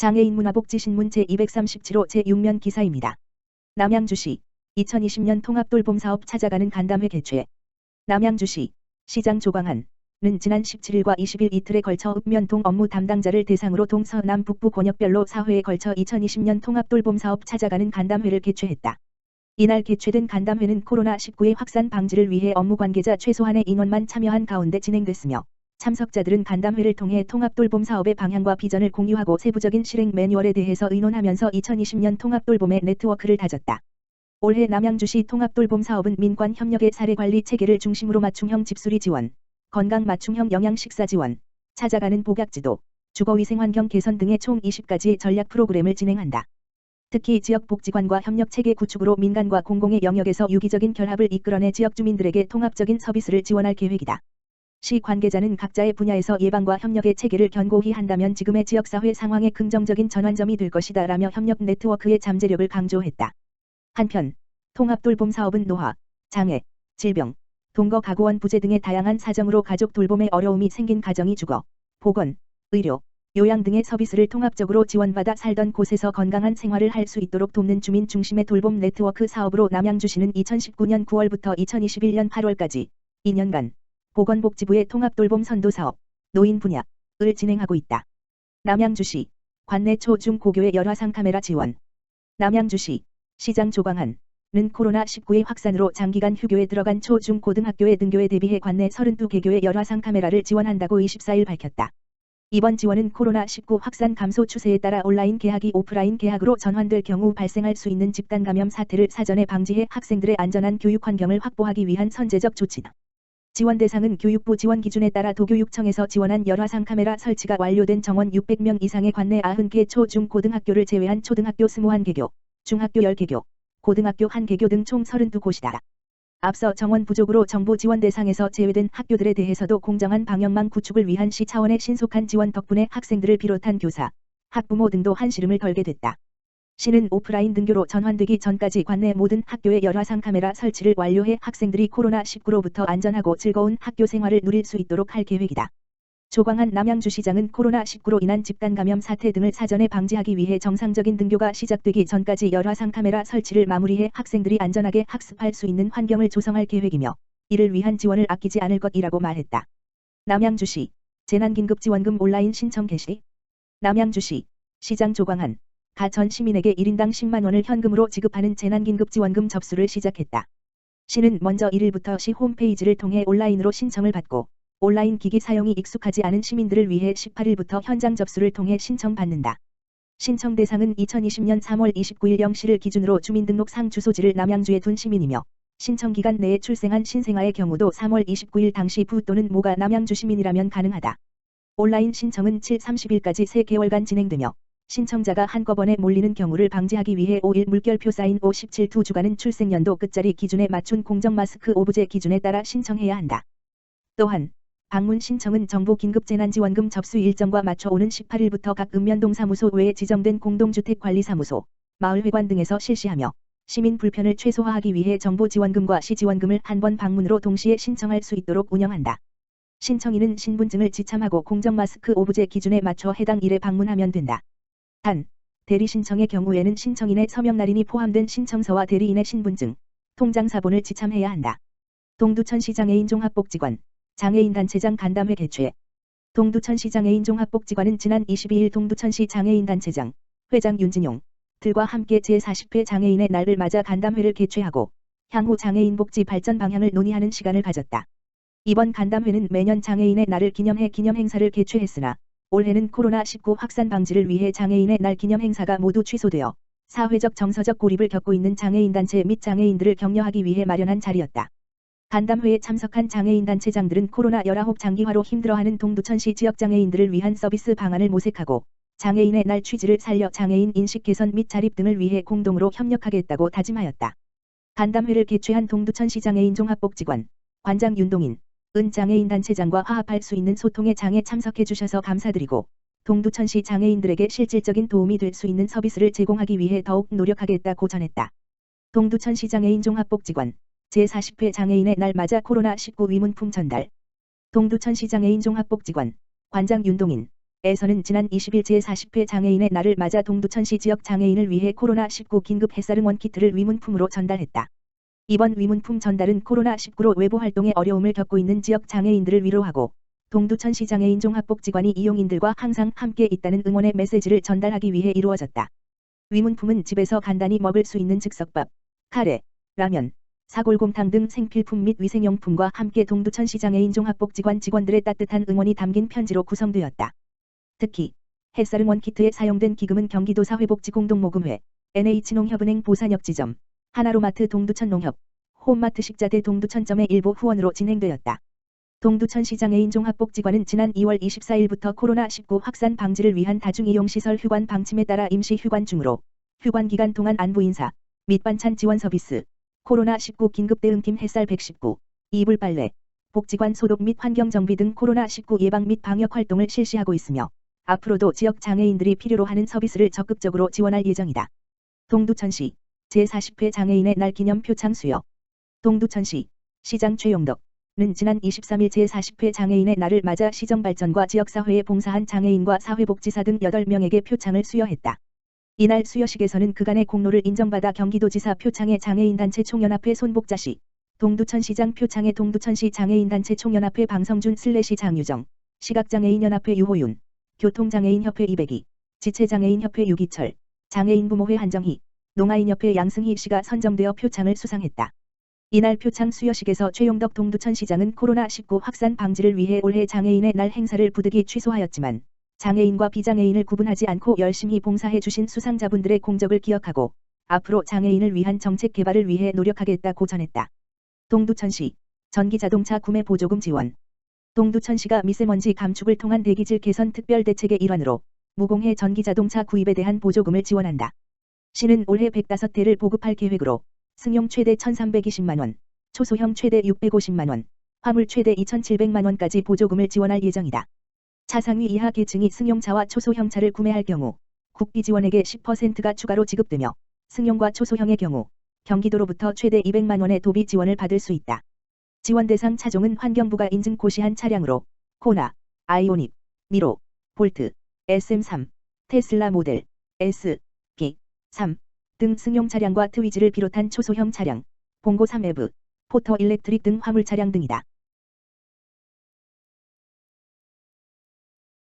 장애인 문화복지신문 제237호 제6면 기사입니다. 남양주시 2020년 통합돌봄사업 찾아가는 간담회 개최 남양주시 시장 조광한은 지난 17일과 20일 이틀에 걸쳐 읍면동 업무 담당자를 대상으로 동서남 북부 권역별로 4회에 걸쳐 2020년 통합돌봄사업 찾아가는 간담회를 개최했다. 이날 개최된 간담회는 코로나19의 확산 방지를 위해 업무 관계자 최소한의 인원만 참여한 가운데 진행됐으며 참석자들은 간담회를 통해 통합돌봄 사업의 방향과 비전을 공유하고 세부적인 실행 매뉴얼에 대해서 의논하면서 2020년 통합돌봄의 네트워크를 다졌다. 올해 남양주시 통합돌봄 사업은 민관 협력의 사례관리 체계를 중심으로 맞춤형 집수리 지원, 건강 맞춤형 영양 식사 지원, 찾아가는 복약지도, 주거위생환경 개선 등의 총 20가지의 전략 프로그램을 진행한다. 특히 지역복지관과 협력체계 구축으로 민간과 공공의 영역에서 유기적인 결합을 이끌어내 지역 주민들에게 통합적인 서비스를 지원할 계획이다. 시 관계자는 각자의 분야에서 예방과 협력의 체계를 견고히 한다면 지금의 지역사회 상황의 긍정적인 전환점이 될 것이다 라며 협력 네트워크의 잠재력을 강조했다. 한편 통합 돌봄 사업은 노화, 장애, 질병, 동거 가구원 부재 등의 다양한 사정으로 가족 돌봄에 어려움이 생긴 가정이 주거, 보건, 의료, 요양 등의 서비스를 통합적으로 지원받아 살던 곳에서 건강한 생활을 할 수 있도록 돕는 주민 중심의 돌봄 네트워크 사업으로 남양주시는 2019년 9월부터 2021년 8월까지 2년간 보건복지부의 통합돌봄 선도사업, 노인 분야을 진행하고 있다. 남양주시, 관내 초, 중, 고교의 열화상 카메라 지원. 남양주시, 시장 조광한은 코로나19의 확산으로 장기간 휴교에 들어간 초, 중, 고등학교의 등교에 대비해 관내 32개교의 열화상 카메라를 지원한다고 24일 밝혔다. 이번 지원은 코로나19 확산 감소 추세에 따라 온라인 개학이 오프라인 개학으로 전환될 경우 발생할 수 있는 집단 감염 사태를 사전에 방지해 학생들의 안전한 교육 환경을 확보하기 위한 선제적 조치다. 지원 대상은 교육부 지원 기준에 따라 도교육청에서 지원한 열화상 카메라 설치가 완료된 정원 600명 이상의 관내 90개 초, 중, 고등학교를 제외한 초등학교 21개교, 중학교 10개교, 고등학교 1개교 등 총 32곳이다. 앞서 정원 부족으로 정부 지원 대상에서 제외된 학교들에 대해서도 공정한 방역망 구축을 위한 시 차원의 신속한 지원 덕분에 학생들을 비롯한 교사, 학부모 등도 한시름을 걸게 됐다. 시는 오프라인 등교로 전환되기 전까지 관내 모든 학교의 열화상 카메라 설치를 완료해 학생들이 코로나19로부터 안전하고 즐거운 학교 생활을 누릴 수 있도록 할 계획이다. 조광한 남양주시장은 코로나19로 인한 집단 감염 사태 등을 사전에 방지하기 위해 정상적인 등교가 시작되기 전까지 열화상 카메라 설치를 마무리해 학생들이 안전하게 학습할 수 있는 환경을 조성할 계획이며 이를 위한 지원을 아끼지 않을 것이라고 말했다. 남양주시 재난긴급지원금 온라인 신청 개시 남양주시 시장 조광한 가 전 시민에게 1인당 10만 원을 현금으로 지급하는 재난긴급지원금 접수를 시작했다. 시는 먼저 1일부터 시 홈페이지를 통해 온라인으로 신청을 받고 온라인 기기 사용이 익숙하지 않은 시민들을 위해 18일부터 현장 접수를 통해 신청받는다. 신청 대상은 2020년 3월 29일 0시를 기준으로 주민등록상 주소지를 남양주에 둔 시민이며 신청 기간 내에 출생한 신생아의 경우도 3월 29일 당시 부 또는 모가 남양주 시민이라면 가능하다. 온라인 신청은 7, 30일까지 3개월간 진행되며 신청자가 한꺼번에 몰리는 경우를 방지하기 위해 5일 물결표 사인 57 두 주간은 출생연도 끝자리 기준에 맞춘 공정 마스크 오부제 기준에 따라 신청해야 한다. 또한 방문 신청은 정부 긴급재난지원금 접수 일정과 맞춰 오는 18일부터 각 읍면동 사무소 외에 지정된 공동주택관리사무소, 마을회관 등에서 실시하며 시민 불편을 최소화하기 위해 정부 지원금과 시지원금을 한 번 방문으로 동시에 신청할 수 있도록 운영한다. 신청인은 신분증을 지참하고 공정 마스크 오부제 기준에 맞춰 해당 일에 방문하면 된다. 단, 대리 신청의 경우에는 신청인의 서명 날인이 포함된 신청서와 대리인의 신분증, 통장 사본을 지참해야 한다. 동두천시 장애인 종합복지관, 장애인 단체장 간담회 개최. 동두천시 장애인 종합복지관은 지난 22일 동두천시 장애인 단체장, 회장 윤진용, 들과 함께 제40회 장애인의 날을 맞아 간담회를 개최하고 향후 장애인 복지 발전 방향을 논의하는 시간을 가졌다. 이번 간담회는 매년 장애인의 날을 기념해 기념 행사를 개최했으나 올해는 코로나19 확산 방지를 위해 장애인의 날 기념 행사가 모두 취소되어 사회적 정서적 고립을 겪고 있는 장애인 단체 및 장애인들을 격려하기 위해 마련한 자리였다. 간담회에 참석한 장애인 단체장들은 코로나19 장기화로 힘들어하는 동두천시 지역 장애인들을 위한 서비스 방안을 모색하고 장애인의 날 취지를 살려 장애인 인식 개선 및 자립 등을 위해 공동으로 협력하겠다고 다짐하였다. 간담회를 개최한 동두천시 장애인 종합복지관 관장 윤동인 은 장애인 단체장과 화합할 수 있는 소통의 장에 참석해 주셔서 감사드리고 동두천시 장애인들에게 실질적인 도움이 될 수 있는 서비스를 제공하기 위해 더욱 노력하겠다고 전했다. 동두천시 장애인 종합복지관 제40회 장애인의 날 맞아 코로나19 위문품 전달 동두천시 장애인 종합복지관 관장 윤동인 에서는 지난 20일 제40회 장애인의 날을 맞아 동두천시 지역 장애인을 위해 코로나19 긴급 햇살응 원 키트를 위문품으로 전달했다. 이번 위문품 전달은 코로나19로 외부 활동에 어려움을 겪고 있는 지역 장애인들을 위로하고 동두천시 장애인 종합복지관이 이용인들과 항상 함께 있다는 응원의 메시지를 전달하기 위해 이루어졌다. 위문품은 집에서 간단히 먹을 수 있는 즉석밥, 카레, 라면, 사골곰탕 등 생필품 및 위생용품과 함께 동두천시 장애인 종합복지관 직원들의 따뜻한 응원이 담긴 편지로 구성되었다. 특히 햇살응원 키트에 사용된 기금은 경기도 사회복지공동모금회, NH농협은행 보산역지점, 하나로마트 동두천 농협, 홈마트 식자재 동두천점의 일부 후원으로 진행되었다. 동두천 시장애인 종합복지관은 지난 2월 24일부터 코로나19 확산 방지를 위한 다중이용시설 휴관 방침에 따라 임시 휴관 중으로 휴관 기간 동안 안부 인사, 및 반찬 지원 서비스, 코로나19 긴급대응팀 햇살 119, 이불 빨래, 복지관 소독 및 환경 정비 등 코로나19 예방 및 방역 활동을 실시하고 있으며 앞으로도 지역 장애인들이 필요로 하는 서비스를 적극적으로 지원할 예정이다. 동두천시 제40회 장애인의 날 기념 표 창 수여 동두천시 시장 최용덕 는 지난 23일 제40회 장애인의 날을 맞아 시정 발전과 지역사회에 봉사한 장애인과 사회복지사 등 8명에게 표창을 수여했다. 이날 수여식에서는 그간의 공로를 인정받아 경기도지사 표창의 장애인단체 총연합회 손복자씨, 동두천시장 표창의 동두천시 장애인단체 총연합회 방성준 슬래시 장유정, 시각장애인연합회 유호윤, 교통장애인협회 이백이, 지체장애인협회 유기철, 장애인부모회 한정희, 농아인협회 양승희 씨가 선정되어 표창을 수상했다. 이날 표창 수여식에서 최용덕 동두천 시장은 코로나19 확산 방지를 위해 올해 장애인의 날 행사를 부득이 취소하였지만 장애인과 비장애인을 구분하지 않고 열심히 봉사해 주신 수상자분들의 공적을 기억하고 앞으로 장애인을 위한 정책 개발을 위해 노력하겠다고 전했다. 동두천시 전기자동차 구매 보조금 지원 동두천시가 미세먼지 감축을 통한 대기질 개선 특별 대책의 일환으로 무공해 전기자동차 구입에 대한 보조금을 지원한다. 시는 올해 105대를 보급할 계획으로 승용 최대 1320만원, 초소형 최대 650만원, 화물 최대 2700만원까지 보조금을 지원할 예정이다. 차상위 이하 계층이 승용차와 초소형 차를 구매할 경우 국비 지원액의 10%가 추가로 지급되며 승용과 초소형의 경우 경기도로부터 최대 200만원의 도비 지원을 받을 수 있다. 지원 대상 차종은 환경부가 인증 고시한 차량으로 코나, 아이오닉, 미로, 볼트, SM3, 테슬라 모델, S, 3 등 승용 차량과 트위즈를 비롯한 초소형 차량, 봉고 3에브, 포터 일렉트릭 등 화물 차량 등이다.